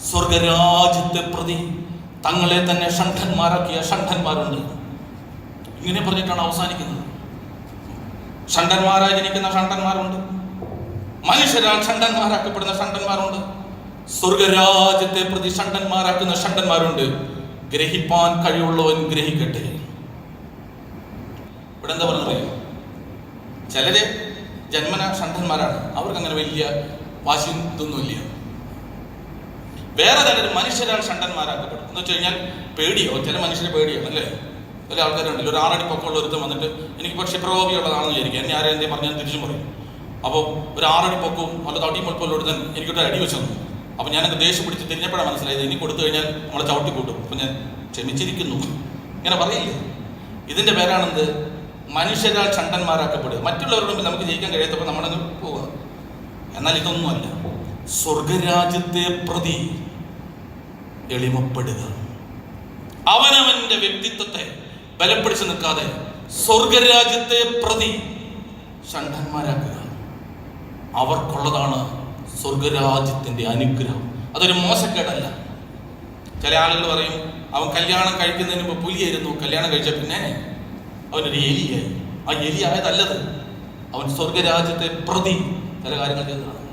സ്വർഗരാജ്യത്തെ പ്രതി തങ്ങളെ തന്നെ ഷണ്ഠന്മാരാക്കിയ ഷണ്ഠന്മാരുണ്ട്. ഇങ്ങനെ പറഞ്ഞിട്ടാണ് അവസാനിക്കുന്നത്. ഷണ്ഠന്മാരായി ജനിക്കുന്ന ഷണ്ഠന്മാരുണ്ട്. മനുഷ്യരാൽ ഷണ്ഠന്മാരാക്കപ്പെടുന്ന ഷണ്ഠന്മാരുണ്ട്. സ്വർഗരാജ്യത്തെ പ്രതി ഷണ്ഠന്മാരാക്കുന്ന ഷണ്ഠന്മാരുണ്ട്. ഗ്രഹിപ്പാൻ കഴിവുള്ളവൻ ഗ്രഹിക്കട്ടെ. ഇവിടെ എന്താ പറഞ്ഞറിയോ ചിലര് ജന്മന ഷണ്ഠന്മാരാണ്. അവർക്ക് അങ്ങനെ വലിയ വാശി ഇതൊന്നുമില്ല വേറെ ചിലർ മനുഷ്യരാൾ ഷണ്ടന്മാരാക്കപ്പെടും എന്ന് വെച്ച് കഴിഞ്ഞാൽ പേടിയോ ചില മനുഷ്യരെ പേടിയോ അല്ലേ? ചില ആൾക്കാരുണ്ടല്ലോ ഒരു ആറടി പൊക്കമുള്ള ഒരുത്തം വന്നിട്ട് എനിക്ക് പക്ഷിപ്രകോപിയുള്ളതാണെന്ന് വിചാരിക്കുക എന്നെ ആരെയും എന്തേ പറഞ്ഞാൽ തിരിച്ചും പറയും. അപ്പോൾ ഒരു ആറടി പൊക്കവും നല്ല തടി പൊക്കമുള്ള ഒരുത്തൻ എനിക്കൊരു അടി വെച്ചു തന്നു. അപ്പോൾ ഞാനൊക്കെ ദേഷ്യം പിടിച്ച് തിരിഞ്ഞപ്പോഴാണ് മനസ്സിലായത് ഇനി കൊടുത്തു കഴിഞ്ഞാൽ നമ്മളെ ചവിട്ടി കൂട്ടും. അപ്പം ഞാൻ ക്ഷമിച്ചിരിക്കുന്നു. ഇങ്ങനെ പറയില്ലേ? ഇതിന്റെ പേരാണെന്ത്? മനുഷ്യരാൽ ചണ്ടന്മാരാക്കപ്പെടുക മറ്റുള്ളവരുടെ മുമ്പിൽ നമുക്ക് ജയിക്കാൻ കഴിയാത്തപ്പോൾ നമ്മളങ്ങ് പോവുക. എന്നാൽ ഇതൊന്നുമല്ല. സ്വർഗരാജ്യത്തെ പ്രതി എളിമപ്പെടുക. അവനവന്റെ വ്യക്തിത്വത്തെ ബലപ്പെടുത്തി നിൽക്കാതെ സ്വർഗരാജ്യത്തെ പ്രതി ഷണ്ഠന്മാരാക്കുക അവർക്കുള്ളതാണ് സ്വർഗരാജ്യത്തിന്റെ അനുഗ്രഹം. അതൊരു മോശക്കേടല്ല. ചില ആളുകൾ പറയും അവൻ കല്യാണം കഴിക്കുന്നതിന് മുമ്പ് പുലിയായിരുന്നു. കല്യാണം കഴിച്ച പിന്നെ അവനൊരു എലിയായി. ആ എലി ആയതല്ലത്. അവൻ സ്വർഗരാജ്യത്തെ പ്രതി. ചില കാര്യങ്ങൾ ചെയ്തതാണ്